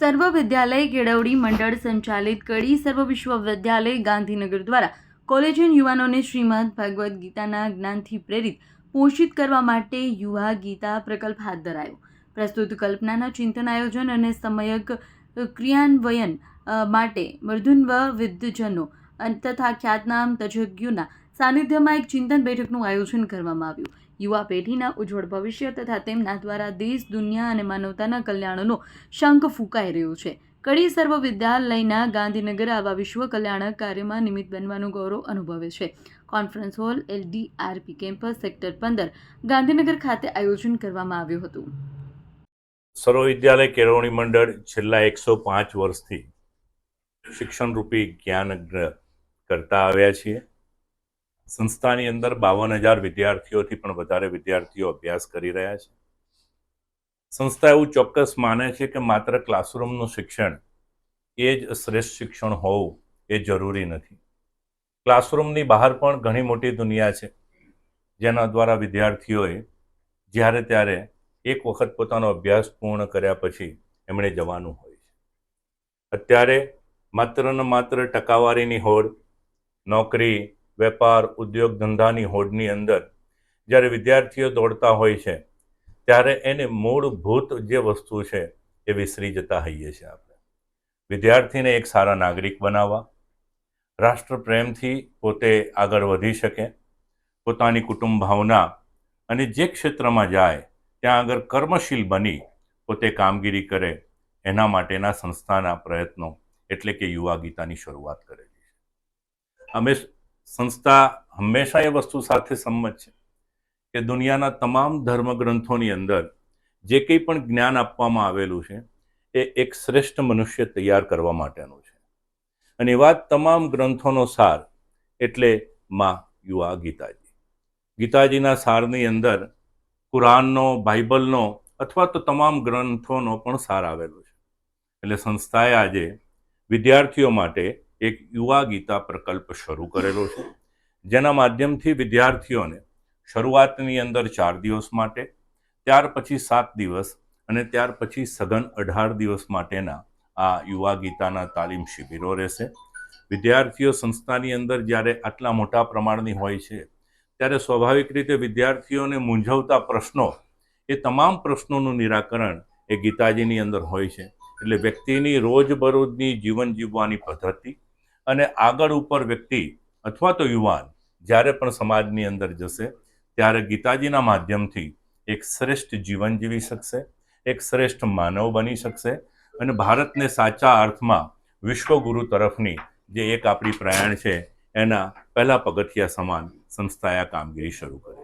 સર્વ વિદ્યાલય કેળવણી મંડળ સંચાલિત કડી સર્વ વિશ્વવિદ્યાલય ગાંધીનગર દ્વારા કોલેજિયન યુવાનોને શ્રીમદ ભગવદ્ ગીતાના જ્ઞાનથી પ્રેરિત પોષિત કરવા માટે યુવા ગીતા પ્રકલ્પ હાથ ધરાયો. પ્રસ્તુત કલ્પનાના ચિંતન આયોજન અને સમયક ક્રિયાન્વયન માટે મૃદુન્વ વિદ્યજનો તથા ખ્યાતનામ તજજ્ઞોના સાનિધ્યમાં એક ચિંતન બેઠકનું આયોજન કરવામાં આવ્યું. યુવા પેઢીના ઉજ્જવળ ભવિષ્ય તથા તેમના દ્વારા દેશ, દુનિયા અને માનવતાના કલ્યાણનો શંખ ફૂંકાઈ રહ્યો છે. કડી સર્વ વિદ્યાલયના ગાંધીનગર આવા વિશ્વ કલ્યાણક કાર્યમાં નિમિત્ત બનવાનું ગૌરવ અનુભવે છે. Conference hall, LDRP campus, sector પંદર, ગાંધીનગર ખાતે આયોજન કરવામાં આવ્યું હતું. સર્વ વિદ્યાલય કેળવણી મંડળ છેલ્લા એકસો પાંચ વર્ષથી શિક્ષણરૂપી જ્ઞાન કરતા આવ્યા છીએ. સંસ્થાની અંદર બાવન હજાર વિદ્યાર્થીઓથી પણ વધારે વિદ્યાર્થીઓ અભ્યાસ કરી રહ્યા છે. સંસ્થા એવું ચોક્કસ માને છે કે માત્ર ક્લાસરૂમનું શિક્ષણ એ જ શ્રેષ્ઠ શિક્ષણ હોવું એ જરૂરી નથી. ક્લાસરૂમની બહાર પણ ઘણી મોટી દુનિયા છે. જેના દ્વારા વિદ્યાર્થીઓએ જ્યારે ત્યારે એક વખત પોતાનો અભ્યાસ પૂર્ણ કર્યા પછી એમણે જવાનું હોય છે. અત્યારે માત્ર ને માત્ર ટકાવારીની હોડ, નોકરી વેપાર, ઉદ્યોગ ધંધાની હોડની અંદર જ્યારે વિદ્યાર્થીઓ દોડતા હોય છે, ત્યારે એને મૂળભૂત જે વસ્તુ છે એ વિસરી જતા હોઈએ છીએ આપણે. વિદ્યાર્થીને એક સારા નાગરિક બનાવવા, રાષ્ટ્ર પ્રેમથી પોતે આગળ વધી શકે, પોતાની કુટુંબ ભાવના અને જે ક્ષેત્રમાં જાય, ત્યાં આગળ કર્મશીલ બની પોતે કામગીરી કરે, એના માટેના સંસ્થાના પ્રયત્નો એટલે કે યુવા ગીતાની શરૂઆત કરેલી છે. અમે સંસ્થા હંમેશા એ વસ્તુ સાથે સંમત છે કે દુનિયાના તમામ ધર્મગ્રંથોની અંદર જે કંઈ પણ જ્ઞાન આપવામાં આવેલું છે, એ એક શ્રેષ્ઠ મનુષ્ય તૈયાર કરવા માટેનું છે. અને જ તમામ ગ્રંથોનો સાર એટલે માં યુવા ગીતાજી. ગીતાજીના સારની અંદર કુરાનનો, બાઇબલનો અથવા તો તમામ ગ્રંથોનો પણ સાર આવેલો છે. એટલે સંસ્થાએ આજે વિદ્યાર્થીઓ માટે એક યુવા ગીતા પ્રકલ્પ શરૂ કરેલો છે, જેના માધ્યમથી વિદ્યાર્થીઓને શરૂઆતની અંદર ચાર દિવસ માટે, ત્યાર પછી સાત દિવસ અને ત્યાર પછી સઘન અઢાર દિવસ માટેના આ યુવા ગીતાના તાલીમ શિબિરો રહેશે. વિદ્યાર્થીઓ સંસ્થાની અંદર જ્યારે આટલા મોટા પ્રમાણની હોય છે, ત્યારે સ્વાભાવિક રીતે વિદ્યાર્થીઓને મૂંઝવતા પ્રશ્નો, એ તમામ પ્રશ્નોનું નિરાકરણ એ ગીતાજીની અંદર હોય છે. એટલે વ્યક્તિની રોજબરોજની જીવન જીવવાની પદ્ધતિ અને આગળ ઉપર વ્યક્તિ અથવા તો યુવાન જ્યારે પણ સમાજની અંદર જશે, ત્યારે ગીતાજીના માધ્યમથી એક શ્રેષ્ઠ જીવન જીવી શકશે, એક શ્રેષ્ઠ માનવ બની શકશે અને ભારતને સાચા અર્થમાં વિશ્વગુરુ તરફની જે એક આપણી પ્રયાણ છે, એના પહેલાં પગથિયા સમાન સંસ્થાએ આ કામગીરી શરૂ કરી.